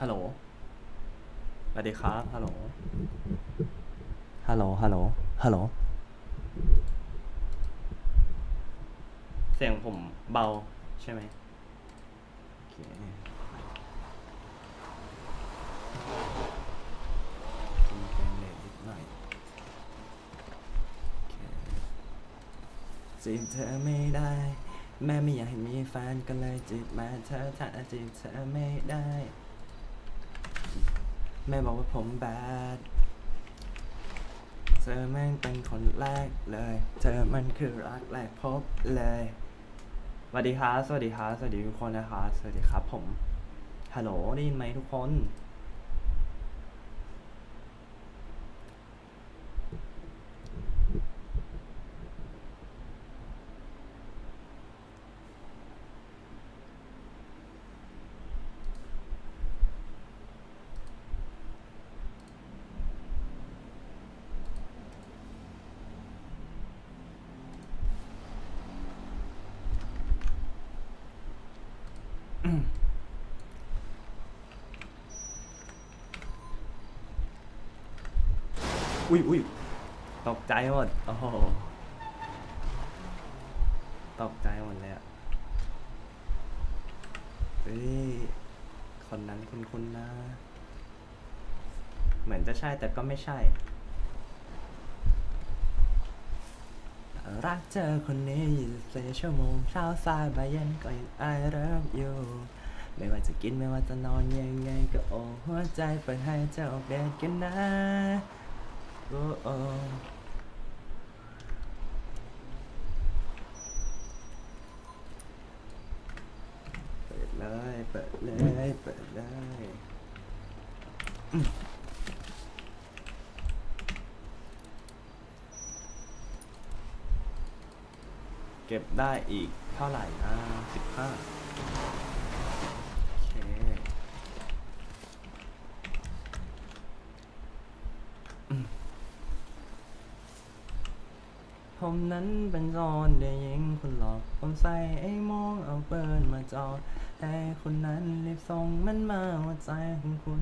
ฮัลโหล สวัสดีครับ ฮัลโหล ฮัลโหล ฮัลโหล ฮัลโหล เสียงผมเบาใช่ไหมโอเคมีเฟรมเรทนิดหน่อยโอเคจีบเธอไม่ได้ แม่ไม่อยากให้มีแฟนก็เลยจีบมาเธอถ้าจีบเธอไม่ได้ แม่บอกว่าผมแบดเธอแม่งเป็นคนแรกเลย เธอมันคือรักแรกพบเลยสวัสดีครับสวัสดีครับสวัสดีทุกคนนะครับสวัสดีครับผมฮัลโหลได้ยินไหมทุกคน อุ้ยอุ้ยตกใจหมด โอ้โห ตกใจหมดเลยอะเฮ้ย คนนั้นคุณคุณนะ เหมือนจะใช่แต่ก็ไม่ใช่ รักเธอคนนี้24ชั่วโมงเช้าสายบ่ายเย็นก็ยัง I love you ไม่ว่าจะกินไม่ว่าจะนอนยังไงก็โอ้หัวใจเปิดให้เจ้าออกเดกันนะโอ้โอเปิดเลย เปิดเลย เปิดเลย เก็บได้อีกเท่าไหร่นะสิบห้าโอเคผมนั้นเป็นโจรได้ยิงคุณหลอก ผมใส่ไอ้มองเอาเปินมาจอ ให้คุณนั้นรีบส่งมันมาว่าใจของคุณ